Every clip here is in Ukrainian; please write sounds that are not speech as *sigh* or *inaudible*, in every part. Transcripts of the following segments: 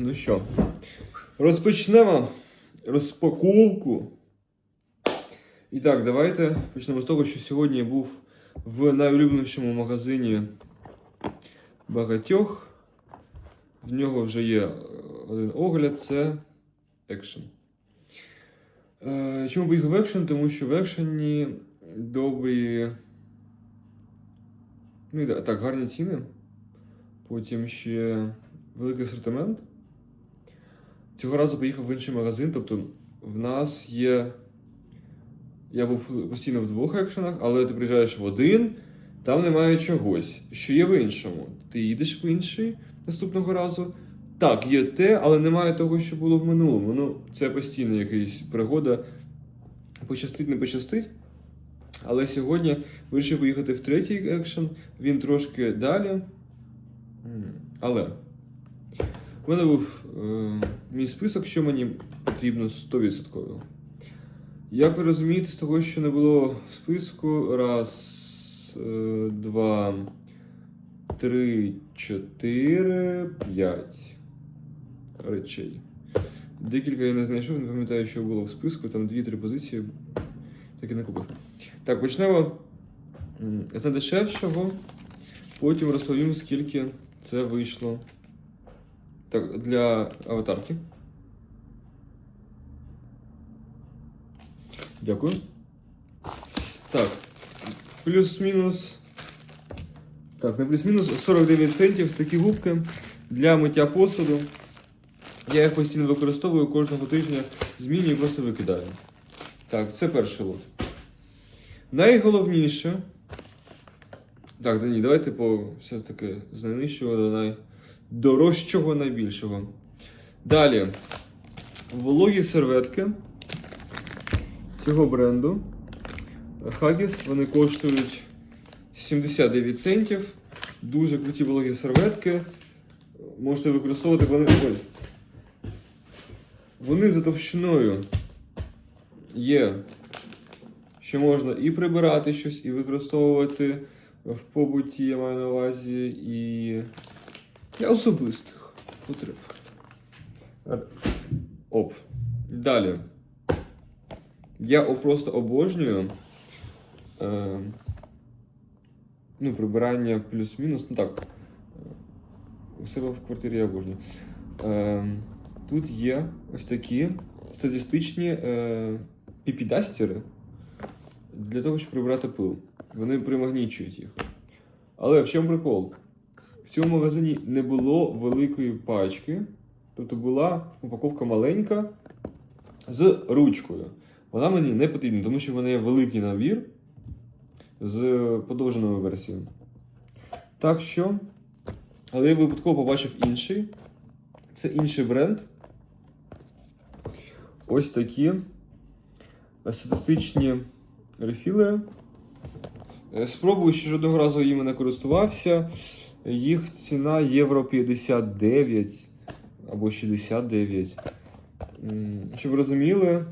Ну що, розпочнемо розпаковку. І так, давайте почнемо з того, що сьогодні я був в найулюбленішому магазині багатьох. В нього вже є е, один огляд, це Action. Е, Чому поїхав в Action? Тому що в Action добрі. Ну, так, гарні ціни. Потім ще великий асортимент. Цього разу поїхав в інший магазин. Тобто, в нас є. Я був постійно в двох екшенах, але ти приїжджаєш в один, там немає чогось, що є в іншому. Ти їдеш в інший наступного разу. Так, є те, але немає того, що було в минулому. Ну, це постійно якась пригода. Пощастить, не пощастить. Але сьогодні вирішив поїхати в третій екшен. Він трошки далі. Але в мене був е, мій список, що мені потрібно 100%. Як ви розумієте, з того, що не було в списку, раз, е, два, три, чотири, п'ять речей. Декілька я не знайшов, не пам'ятаю, що було в списку, там дві-три позиції, так і не купив. Так, почнемо з найдешевшого, потім розповім, скільки це вийшло. Так, для аватарки. Дякую. Так. Плюс-мінус. Так, на плюс-мінус 49 центів такі губки для миття посуду. Я їх постійно використовую кожного тижня змінюю і просто викидаю. Так, це перший лот. Найголовніше. Так, Дані, давайте по все-таки з до найдорожчого найбільшого. Далі. Вологі серветки цього бренду. Хагіс. Вони коштують 79 центів. Дуже круті вологі серветки. Можете використовувати вони. Ой. Вони за товщиною є, що можна і прибирати щось, і використовувати в побуті, я маю на увазі, і для особистих потреб. Оп. Далі. Я просто обожнюю. Е, ну, прибирання плюс-мінус. Ну так. е, У себе в квартирі я обожнюю. Е, тут є ось такі статистичні е, піпідастери для того, щоб прибирати пил. Вони примагнічують їх. Але в чому прикол? В цьому магазині не було великої пачки, тобто була упаковка маленька з ручкою. Вона мені не потрібна, тому що в мене є великий набір з подовженою версією. Так що, але я випадково побачив інший. Це інший бренд. Ось такі статистичні рефілери. Е, Спробую ще жодного разу їм не користувався. Їх ціна євро 59 або 69. Щоб ви розуміли,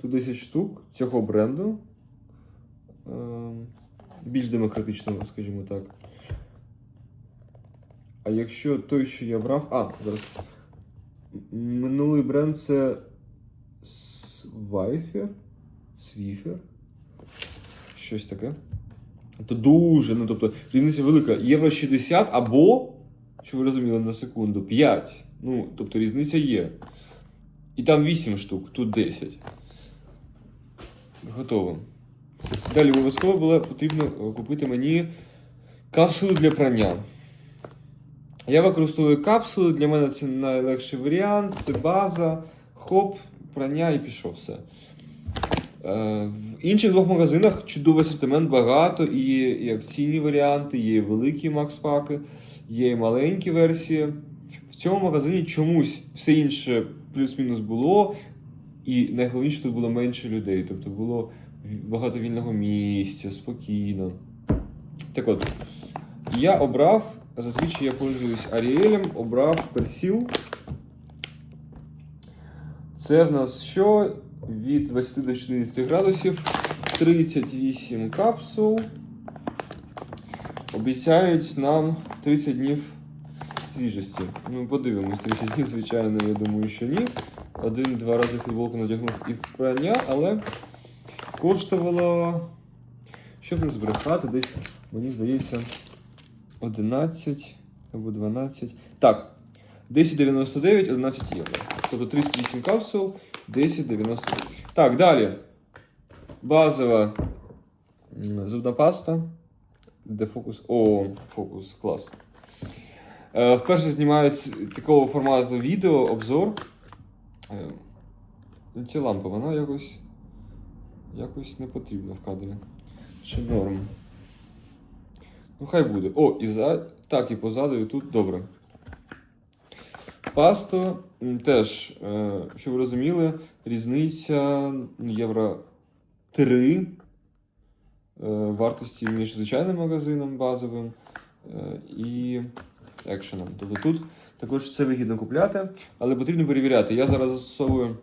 тут 10 штук цього бренду. Е, Більш демократичного, скажімо так. А якщо той, що я брав. А, зараз. Минулий бренд це Свайфер. Свіфер. Щось таке. Це дуже, ну тобто, різниця велика. Євро 60 або, що ви розуміли на секунду, 5. Ну, тобто різниця є. І там 8 штук, тут 10. Готово. Далі обов'язково було потрібно е, купити мені капсули для прання. Я використовую капсули, для мене це найлегший варіант, це база, хоп, прання і пішов все. Е, В інших двох магазинах чудовий асортимент багато, і і акційні варіанти, є і великі макс-паки, є і маленькі версії. В цьому магазині чомусь все інше плюс-мінус було, і найголовніше тут було менше людей, тобто було багато вільного місця, спокійно. Так от, я обрав, зазвичай я пользуюсь Аріелем, обрав персіл. Це в нас що? Від 20 до 14 градусів, 38 капсул. Обіцяють нам 30 днів свіжості. Ну, подивимось, 30 днів, звичайно, я думаю, що ні. Один-два рази футболку надягнув і в прання, але коштувало, щоб не збрехати, десь, мені здається, 11 або 12. Так, 10,99, 11 євро. Тобто 38 капсул, 10,99. Так, далі. Базова зубна паста. Де фокус? О, фокус, клас. Е, вперше знімають з такого формату відео, обзор. Е, Ця лампа, вона якось. Якось не потрібна в кадрі. Чи норм. Ну, хай буде. О, і за. Так, і позаду, і тут добре. Пасто теж, е, щоб ви розуміли, різниця євро 3 е, вартості між звичайним магазином базовим е, і екшеном. Тобто тут також це вигідно купляти, але потрібно перевіряти. Я зараз застосовую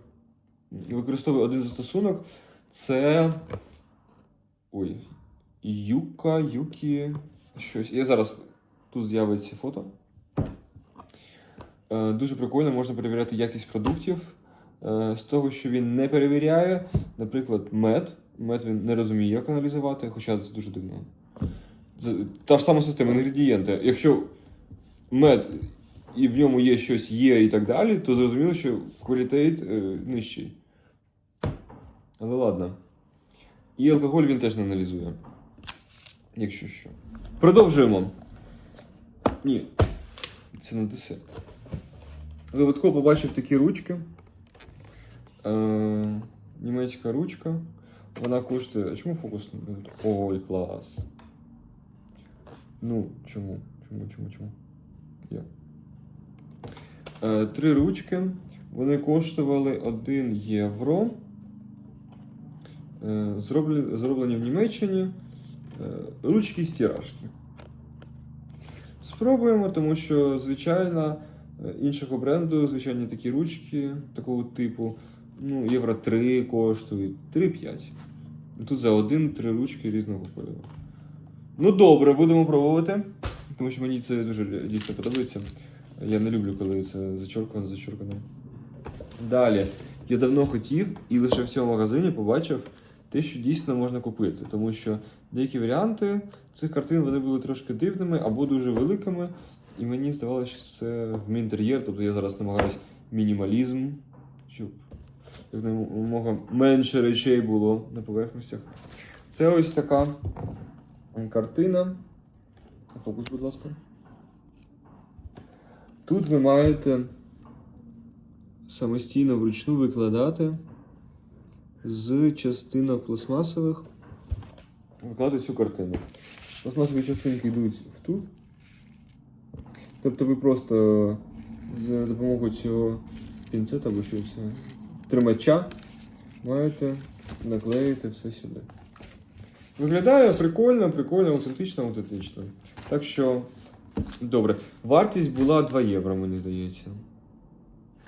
і використовую один застосунок. Це. Ой. Юка, Юкі. Щось. Я зараз тут з'явиться фото. Е, Дуже прикольно, можна перевіряти якість продуктів. Е, З того, що він не перевіряє, наприклад, мед. Мед він не розуміє, як аналізувати, хоча це дуже дивно. Та ж сама система, інгредієнти. Якщо мед і в ньому є щось є і так далі, то зрозуміло, що квалітет е, нижчий. Але ладно. І алкоголь він теж не аналізує. Якщо що. Продовжуємо. Ні. Це не десерт. Випадково побачив такі ручки. Е, німецька ручка. Вона коштує. А чому фокус? Ой, клас. Ну, чому? Чому, чому, чому? Є. Е, три ручки. Вони коштували 1 євро. Е, зроблені, зроблені в Німеччині. Е, ручки стиражки. Спробуємо, тому що, звичайно, іншого бренду, звичайні такі ручки такого типу, ну, євро 3 коштують, 3-5. Тут за один-три ручки різного кольору. Ну добре, будемо пробувати. Тому що мені це дуже дійсно подобається. Я не люблю, коли це зачоркано, зачоркано. Далі. Я давно хотів і лише в цьому магазині побачив те, що дійсно можна купити. Тому що деякі варіанти цих картин вони були трошки дивними або дуже великими. І мені здавалося, що це в мій інтер'єр, тобто я зараз намагаюсь мінімалізм, щоб якомога менше речей було на поверхностях. Це ось така картина. Фокус, будь ласка. Тут ви маєте самостійно вручну викладати з частинок пластмасових. Викладати цю картину. Пластмасові частинки йдуть в тут. Тобто ви просто за допомогою цього пінцета або що це тримача маєте наклеїти все сюди. Виглядає прикольно, прикольно, аутентично, аутентично. Так що, добре. Вартість була 2 євро, мені здається.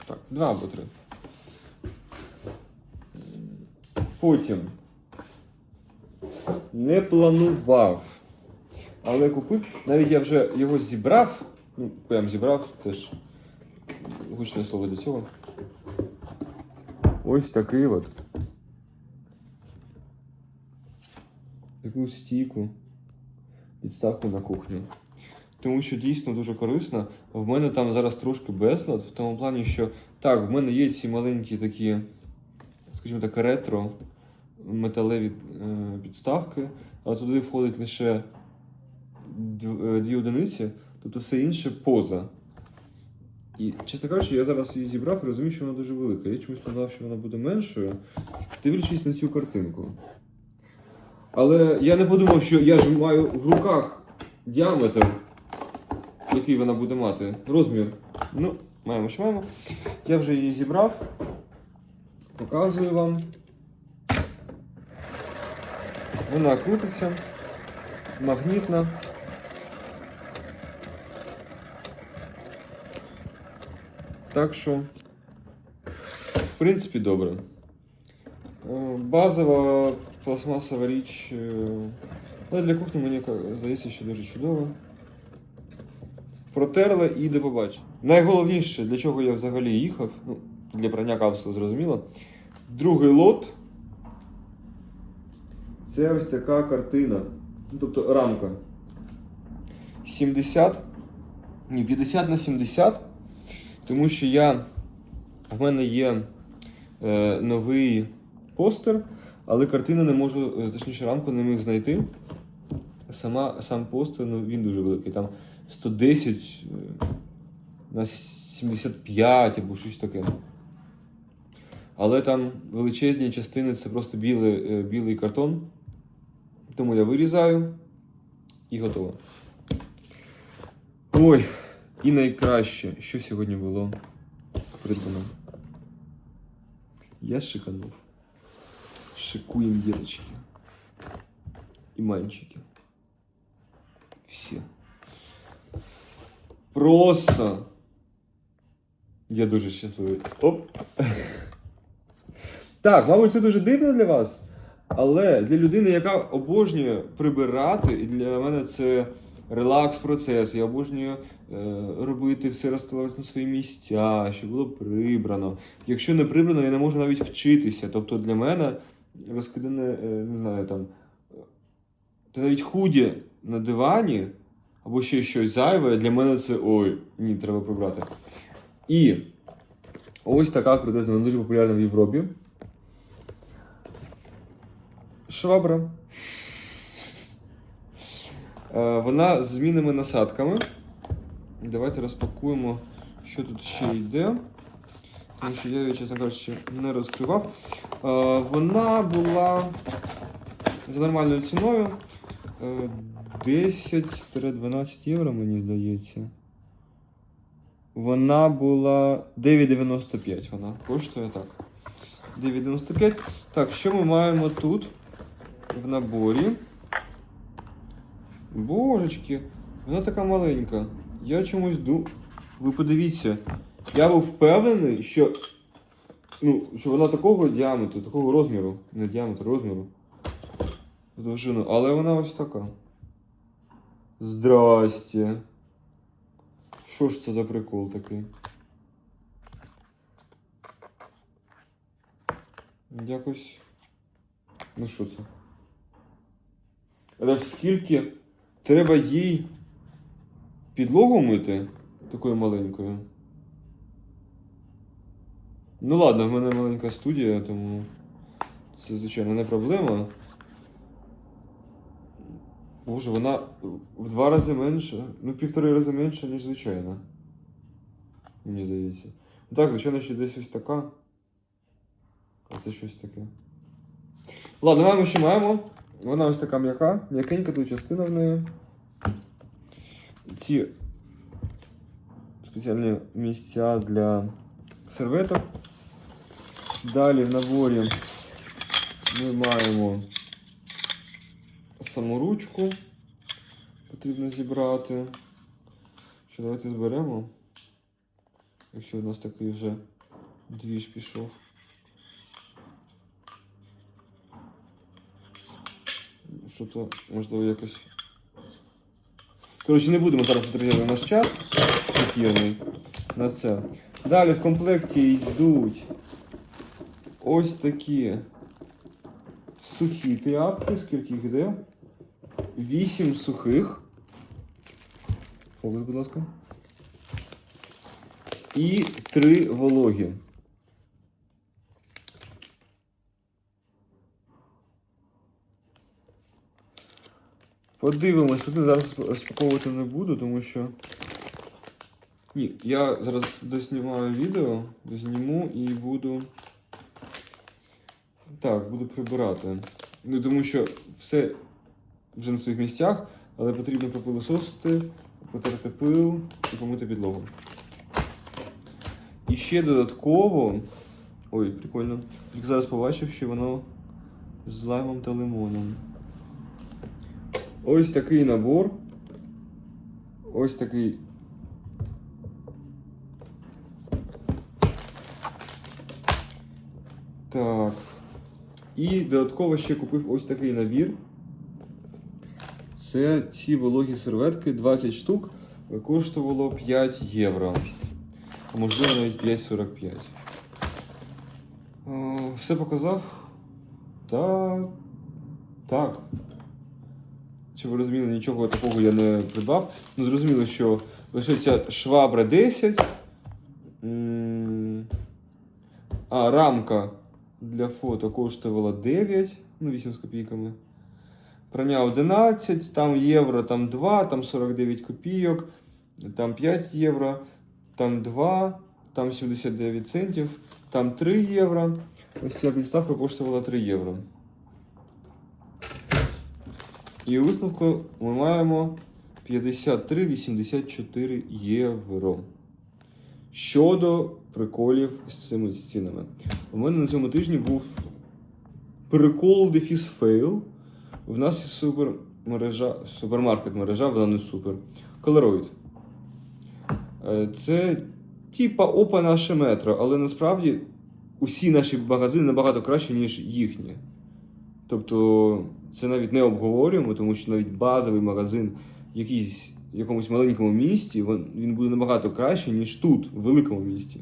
Так, 2 або 3. Потім. Не планував. Але купив. Навіть я вже його зібрав. Ну, прям зібрав теж. Гучне слово для цього. Ось такий от. Таку стійку. Підставку на кухню. Тому що дійсно дуже корисно. В мене там зараз трошки безлад, в тому плані, що так, в мене є ці маленькі такі, скажімо так, ретро металеві е, підставки, але туди входить лише е, дві одиниці, тобто все інше поза. І, чесно кажучи, я зараз її зібрав і розумію, що вона дуже велика. Я чомусь планував, що вона буде меншою, дивлячись на цю картинку. Але я не подумав, що я ж маю в руках діаметр, який вона буде мати, розмір. Ну, маємо, що маємо. Я вже її зібрав. Показую вам. Вона крутиться, магнітна. Так що, в принципі, добре. Е, Базова пластмасова річ. Але для кухні мені здається, що дуже чудово. Протерли і до побачення. Найголовніше, для чого я взагалі їхав, ну, для прання капсули, зрозуміло. Другий лот. Це ось така картина. Ну, тобто рамка. 70. Ні, 50 на 70. Тому що я. В мене є е, новий постер, але картину не можу, е, точніше, рамку не міг знайти. Сама, сам постер, ну він дуже великий. Там 110 е, на 75 або щось таке. Але там величезні частини це просто білий, е, білий картон. Тому я вирізаю і готово. Ой, і найкраще, що сьогодні було придбано. Я шиканув. Шикуємо діточки. І мальчики. Всі. Просто. Я дуже щасливий. Оп. Так, мабуть, це дуже дивно для вас. Але для людини, яка обожнює прибирати, і для мене це релакс-процес. Я обожнюю робити все розставляти на свої місця, щоб було прибрано. Якщо не прибрано, я не можу навіть вчитися. Тобто для мене розкидане, е, не знаю, там. е, Та навіть худі на дивані або ще щось зайве, для мене це ой, ні, треба прибрати. І ось така крутезна, вона дуже популярна в Європі. Швабра. Е, Вона з змінними насадками. Давайте розпакуємо, що тут ще йде. Тому що я її, чесно кажучи, не розкривав. Е, Вона була за нормальною ціною. е, 10-12 євро, мені здається. Вона була 9,95 вона коштує так. 9,95. Так, що ми маємо тут в наборі? Божечки, вона така маленька. Я чомусь ду. Ви подивіться, я був впевнений, що. Ну, що вона такого діаметру, такого розміру. Не діаметру, розміру. Довжину, але вона ось така. Здрасте. Що ж це за прикол такий? Якось. Ну що це? Але ж скільки треба їй підлогу мити такою маленькою? Ну ладно, в мене маленька студія, тому це, звичайно, не проблема. Боже, вона в два рази менша, ну півтори рази менша, ніж звичайна. Мені здається. Ну так, звичайно, ще десь ось така. А це щось таке. Ладно, маємо, що маємо. Вона ось така м'яка, м'якенька тут частина в неї. Ці спеціальні місця для серветок. Далі в наборі ми маємо саму ручку. Потрібно зібрати. Що давайте зберемо. Якщо у нас такий вже двіж пішов. Що то можливо якось. Коротше, не будемо зараз витрачати наш час ефірний на це. Далі в комплекті йдуть ось такі сухі тряпки, скільки їх йде? Вісім сухих. Фокус, будь ласка. І три вологі. Подивимось, тут зараз розпаковувати не буду, тому що. Ні, я зараз доснімаю відео, дозніму і буду. Так, буду прибирати. Ну, тому що все вже на своїх місцях, але потрібно пропилососити, потерти пил і помити підлогу. І ще додатково. Ой, прикольно. Тільки зараз побачив, що воно з лаймом та лимоном. Ось такий набор. Ось такий. Так. І додатково ще купив ось такий набір. Це ці вологі серветки, 20 штук. коштувало 5 євро. Можливо навіть 5,45. Все показав? Та. Так. Щоб ви розуміли, нічого такого я не придбав. Ну, зрозуміло, що лише ця швабра 10. А, рамка для фото коштувала 9, ну 8 з копійками. Прання 11, там євро, там 2, там 49 копійок, там 5 євро, там 2, там 79 центів, там 3 євро. Ось ця підставка коштувала 3 євро. І у висновку ми маємо 53,84 євро. Щодо приколів з цими цінами. У мене на цьому тижні був прикол дефіс фейл. У нас є супер мережа, супермаркет мережа, вона не супер. Coloroid. Е, Це типа опа наше метро, але насправді усі наші магазини набагато краще, ніж їхні. Тобто це навіть не обговорюємо, тому що навіть базовий магазин в якійсь, в якомусь маленькому місті, він, буде набагато краще, ніж тут, в великому місті.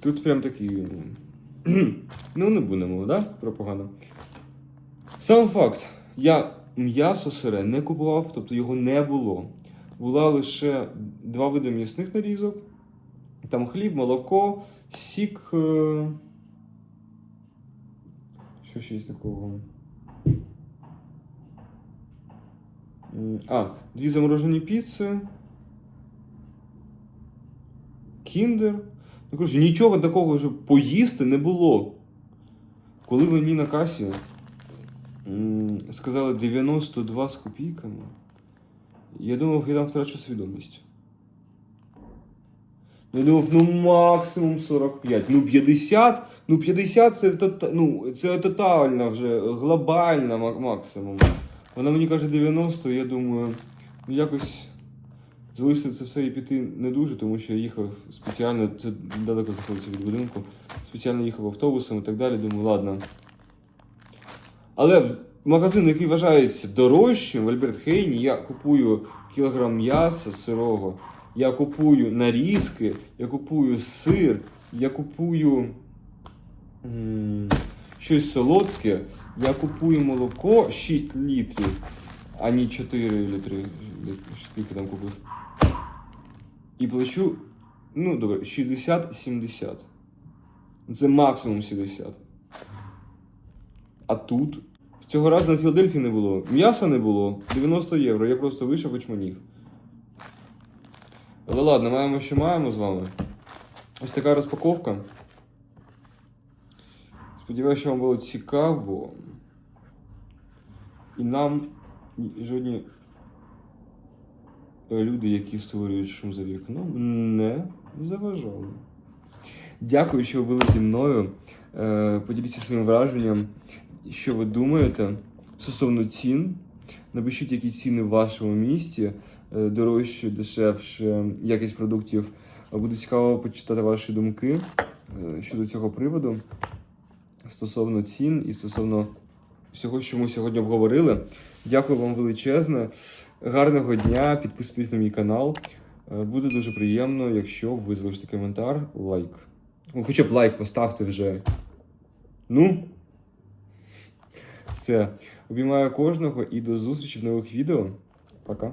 Тут прям такі. ну, *clears throat* Ну, не будемо, да? Про погано. Сам факт, я м'ясо сире не купував, тобто його не було. Була лише два види м'ясних нарізок. Там хліб, молоко, сік. е, Що ще є такого? А, дві заморожені піци. Кіндер. Ну, коротше, нічого такого, щоб поїсти не було. Коли мені на касі сказали 92 з копійками, я думав, я там втрачу свідомість. Я думав, ну максимум 45. Ну 50, ну 50 це, ну, це тотально вже глобально максимум. Вона мені каже 90, я думаю, ну якось залишити це все і піти не дуже, тому що я їхав спеціально, це далеко знаходиться від будинку, спеціально їхав автобусом і так далі. Думаю, ладно. Але магазин, який вважається дорожчим, в Альберт Хейні, я купую кілограм м'яса сирого, я купую нарізки, я купую сир, я купую щось солодке, я купую молоко 6 літрів, а не 4 літри. Скільки там купив? І плачу, ну добре, 60-70. Це максимум 70. А тут цього разу на Філадельфії не було. М'яса не було. 90 євро. Я просто вийшов очманів. Але ладно, маємо, що маємо з вами. Ось така розпаковка. Сподіваюся, що вам було цікаво. І нам жодні е, люди, які створюють шум за вікном, не заважали. Дякую, що ви були зі мною. Е, Поділіться своїм враженням, що ви думаєте стосовно цін. Напишіть, які ціни в вашому місті, дорожче, дешевше, якість продуктів. Е, Буде цікаво почитати ваші думки е, щодо цього приводу стосовно цін і стосовно всього, що ми сьогодні обговорили. Дякую вам величезне. Гарного дня, підписуйтесь на мій канал. Е, Буде дуже приємно, якщо ви залишите коментар, лайк. Ну, хоча б лайк поставте вже. Ну. Все. Обіймаю кожного і до зустрічі в нових відео. Пока.